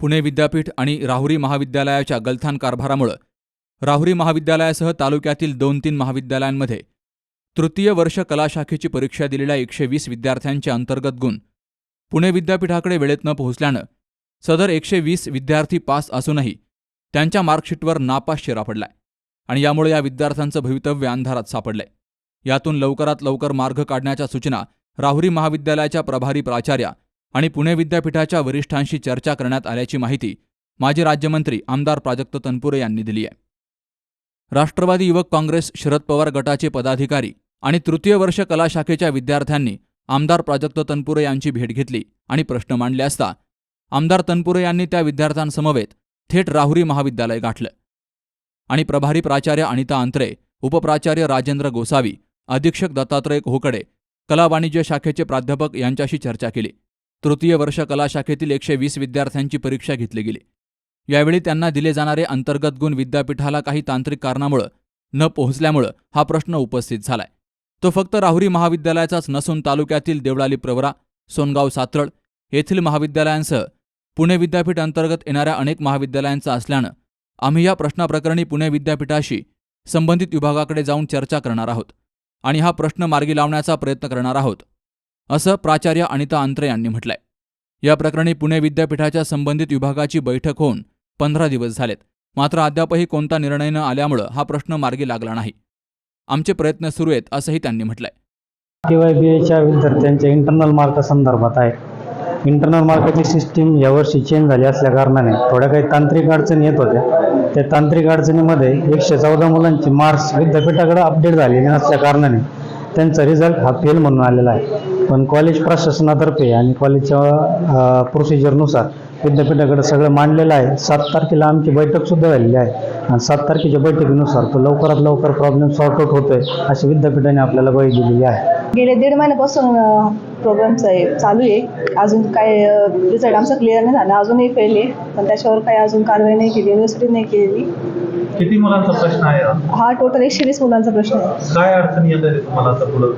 पुणे विद्यापीठ आणि राहुरी महाविद्यालयाच्या गलथान कारभारामुळं राहुरी महाविद्यालयासह तालुक्यातील दोन तीन महाविद्यालयांमध्ये तृतीय वर्ष कला शाखेची परीक्षा दिलेल्या एकशे वीस विद्यार्थ्यांचे अंतर्गत गुण पुणे विद्यापीठाकडे वेळेत न पोहोचल्यानं सदर एकशे वीस विद्यार्थी पास असूनही त्यांच्या मार्कशीटवर नापास शेरा पडलाय आणि यामुळे या विद्यार्थ्यांचं भवितव्य अंधारात सापडलंय. यातून लवकरात लवकर मार्ग काढण्याच्या सूचना राहुरी महाविद्यालयाच्या प्रभारी प्राचार्या आणि पुणे विद्यापीठाच्या वरिष्ठांशी चर्चा करण्यात आल्याची माहिती माजी राज्यमंत्री आमदार प्राजक्त तनपुरे यांनी दिली आहे. राष्ट्रवादी युवक काँग्रेस शरद पवार गटाचे पदाधिकारी आणि तृतीय वर्ष कला शाखेच्या विद्यार्थ्यांनी आमदार प्राजक्त तनपुरे यांची भेट घेतली आणि प्रश्न मांडले असता आमदार तनपुरे यांनी त्या विद्यार्थ्यांसमवेत थेट राहुरी महाविद्यालय गाठलं. आणि प्रभारी प्राचार्य अनिता अंत्रे उपप्राचार्य राजेंद्र गोसावी अधीक्षक दत्तात्रय होकडे कला वाणिज्य शाखेचे प्राध्यापक यांच्याशी चर्चा केली. तृतीय वर्ष कला शाखेतील एकशे वीस विद्यार्थ्यांची परीक्षा घेतली गेली. यावेळी त्यांना दिले जाणारे अंतर्गत गुण विद्यापीठाला काही तांत्रिक कारणामुळं न पोहोचल्यामुळं हा प्रश्न उपस्थित झालाय. तो फक्त राहुरी महाविद्यालयाचाच नसून तालुक्यातील देवळाली प्रवरा सोनगाव सातरळ येथील महाविद्यालयांसह पुणे विद्यापीठ अंतर्गत येणाऱ्या अनेक महाविद्यालयांचा असल्यानं आम्ही या प्रश्नाप्रकरणी पुणे विद्यापीठाशी संबंधित विभागाकडे जाऊन चर्चा करणार आहोत आणि हा प्रश्न मार्गी लावण्याचा प्रयत्न करणार आहोत. असं प्राचार्य अनिता अंत्रे यांनी म्हटलंय. या प्रकरणी पुणे विद्यापीठाच्या संबंधित विभागाची बैठक होऊन पंधरा दिवस झालेत. मात्र अद्यापही कोणता निर्णय न आल्यामुळं हा प्रश्न मार्गी लागला नाही. आमचे प्रयत्न सुरू आहेत असंही त्यांनी म्हटलंय. टी बी एच्या विद्यार्थ्यांच्या इंटरनल मार्क संदर्भात आहे. इंटरनल मार्काची सिस्टीम यावर्षी चेंज झाली असल्या कारणाने थोड्या काही तांत्रिक अडचणी येत होत्या. त्या तांत्रिक अडचणीमध्ये एकशे चौदा मुलांची मार्क्स विद्यापीठाकडे अपडेट झालेली नसल्या कारणाने त्यांचा रिझल्ट हा फेल म्हणून आलेला आहे. पण कॉलेज प्रशासनातर्फे आणि कॉलेजच्या प्रोसिजरनुसार विद्यापीठाकडे सगळं मांडलेलं आहे. सात तारखेला आमची बैठकसुद्धा झालेली आहे. आणि सात तारखेच्या बैठकीनुसार तो लवकरात लवकर प्रॉब्लेम सॉर्ट आउट होतोय अशी विद्यापीठाने आपल्याला बळी दिलेली आहे. गेले दीड महिन्यापासून प्रोग्रामचं आहे चालू आहे. अजून काय रिझल्ट आमचा क्लिअर नाही झाला. अजूनही फेल आहे. पण त्याच्यावर काही अजून कारवाई नाही केली युनिव्हर्सिटी नाही केलेली. किती मुलांचा प्रश्न आहे हा? टोटल एकशे वीस मुलांचा प्रश्न आहे. काय अडचणी येत आहे तुम्हाला आता पुढं?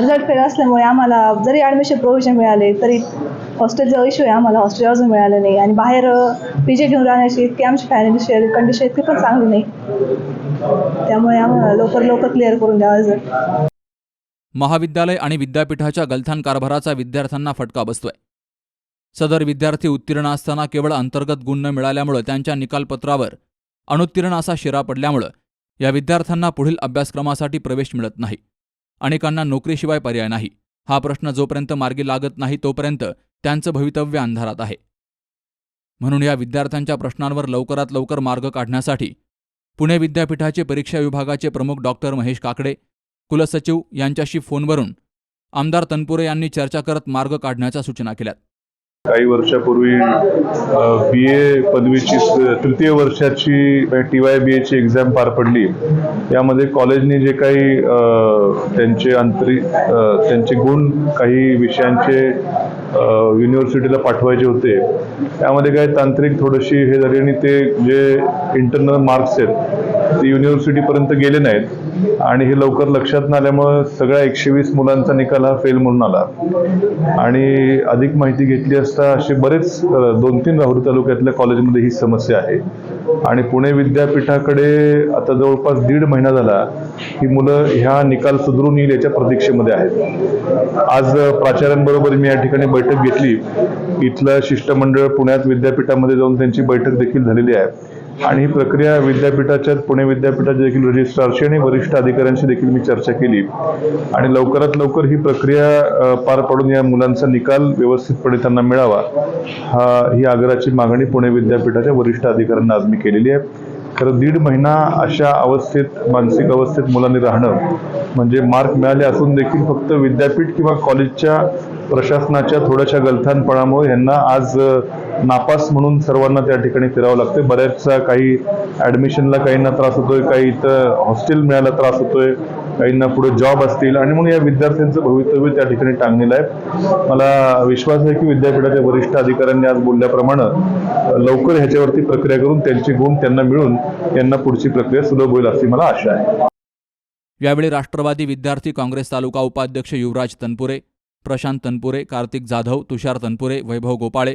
रिझल्ट फेल असल्यामुळे आम्हाला जरी ॲडमिशन प्रोव्हिजन मिळाले तरी हॉस्टेलचा इश्यू आहे आम्हाला हॉस्टेल अजून मिळालं नाही. आणि बाहेर पी जी घेऊन राहण्याची इतकी आमची फायनान्शियल कंडिशन इतकी पण चांगली नाही. त्यामुळे आम्हाला लवकर लवकर क्लिअर करून द्यावा रिझल्ट महाविद्यालय आणि विद्यापीठाच्या गलथान कारभाराचा विद्यार्थ्यांना फटका बसतोय. सदर विद्यार्थी उत्तीर्ण असताना केवळ अंतर्गत गुण न मिळाल्यामुळं त्यांच्या निकालपत्रावर अनुत्तीर्ण असा शिरा पडल्यामुळं या विद्यार्थ्यांना पुढील अभ्यासक्रमासाठी प्रवेश मिळत नाही. अनेकांना नोकरीशिवाय पर्याय नाही. हा प्रश्न जोपर्यंत मार्गी लागत नाही तोपर्यंत त्यांचं भवितव्य अंधारात आहे. म्हणून या विद्यार्थ्यांच्या प्रश्नांवर लवकरात लवकर मार्ग काढण्यासाठी पुणे विद्यापीठाचे परीक्षा विभागाचे प्रमुख डॉक्टर महेश काकडे कुलसचिव यांच्याशी फोनवरून आमदार तनपुरे यांनी चर्चा करत मार्ग काढण्याच्या सूचना केल्यात. काही वर्षापूर्वी बी ए पदवीची तृतीय वर्षाची टी वाय बी एची एक्झाम पार पडली. यामध्ये कॉलेजने जे काही त्यांचे अंतरी त्यांचे गुण काही विषयांचे युनिव्हर्सिटीला पाठवायचे होते. त्यामध्ये काही तांत्रिक थोडीशी हे झाली आणि ते जे इंटरनल मार्क्स आहेत ते युनिव्हर्सिटीपर्यंत गेले नाहीत. आणि हे लवकर लक्षात न आल्यामुळं सगळ्या एकशे वीस मुलांचा निकाल हा फेल म्हणून आला. आणि अधिक माहिती घेतली असता असे बरेच दोन तीन राहुरी तालुक्यातल्या कॉलेजमध्ये ही समस्या आहे. आणि पुणे विद्यापीठाकडे आता जवळपास दीड महिना झाला ही मुलं ह्या निकाल सुधरून येईल याच्या प्रतीक्षेमध्ये आहेत. आज प्राचार्यांबरोबर मी या ठिकाणी बैठक घेतली. इथलं शिष्टमंडळ पुण्यात विद्यापीठामध्ये जाऊन त्यांची बैठक देखील झालेली आहे. आणि ही प्रक्रिया विद्यापीठाच्या पुणे विद्यापीठाच्या देखील रजिस्ट्रारशी आणि वरिष्ठ अधिकाऱ्यांशी देखील मी चर्चा केली. आणि लवकरात लवकर ही प्रक्रिया पार पाडून या मुलांचा निकाल व्यवस्थितपणे त्यांना मिळावा हा ही आग्रहाची मागणी पुणे विद्यापीठाच्या वरिष्ठ अधिकाऱ्यांना आज मी केलेली आहे. खरं दीड महिना अशा अवस्थेत मानसिक अवस्थेत मुलांनी राहणं म्हणजे मार्क मिळाले असून देखील फक्त विद्यापीठ किंवा कॉलेजच्या प्रशासनाच्या थोड्याशा गलथानपणामुळे यांना आज नापास म्हणून सर्वांना त्या ठिकाणी फिरावं लागते बऱ्याचशा काही ॲडमिशनला काहींना त्रास होतोय काही इथं हॉस्टेल मिळायला त्रास होतोय काहींना पुढे जॉब असतील आणि म्हणून या विद्यार्थ्यांचं भवितव्य त्या ठिकाणी टांगलेलं आहे. मला विश्वास आहे की विद्यापीठाच्या वरिष्ठ अधिकाऱ्यांनी आज बोलल्याप्रमाणे लवकर ह्याच्यावरती प्रक्रिया करून त्यांचे गुण त्यांना मिळून त्यांना पुढची प्रक्रिया सुलभ होईल अशी मला आशा आहे. यावेळी राष्ट्रवादी विद्यार्थी काँग्रेस तालुका उपाध्यक्ष युवराज तनपुरे प्रशांत तनपुरे कार्तिक जाधव तुषार तनपुरे वैभव गोपाळे